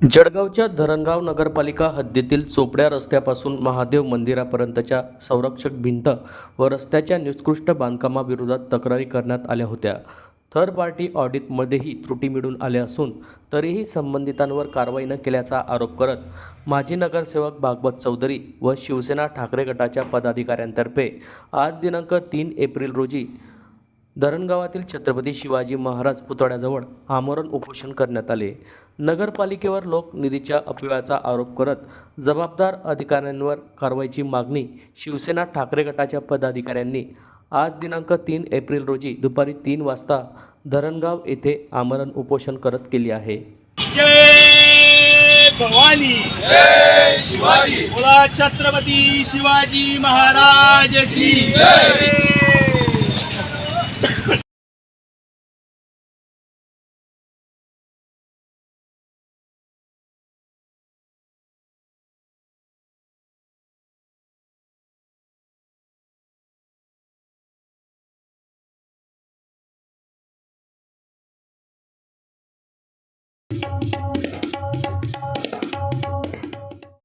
जळगावच्या धरणगाव नगरपालिका हद्दीतील चोपड्या रस्त्यापासून महादेव मंदिरापर्यंतच्या संरक्षक भिंत व रस्त्याच्या निकृष्ट बांधकामाविरोधात तक्रारी करण्यात आल्या होत्या. थर्ड पार्टी ऑडिटमध्येही त्रुटी मिळून आल्या असून तरीही संबंधितांवर कारवाई न केल्याचा आरोप करत माजी नगरसेवक भागवत चौधरी व शिवसेना ठाकरे गटाच्या पदाधिकाऱ्यांतर्फे आज दिनांक तीन एप्रिल रोजी धरणगावातील छत्रपती शिवाजी महाराज पुतळ्याजवळ आमरण उपोषण करण्यात आले. नगरपालिकेवर लोकनिधीच्या अपव्ययाचा आरोप करत जबाबदार अधिकाऱ्यांवर कारवाईची मागणी शिवसेना ठाकरे गटाच्या पदाधिकाऱ्यांनी आज दिनांक तीन एप्रिल रोजी दुपारी तीन वाजता धरणगाव येथे आमरण उपोषण करत केली आहे. जय भवानी. शिवाजी. छत्रपती शिवाजी महाराज की.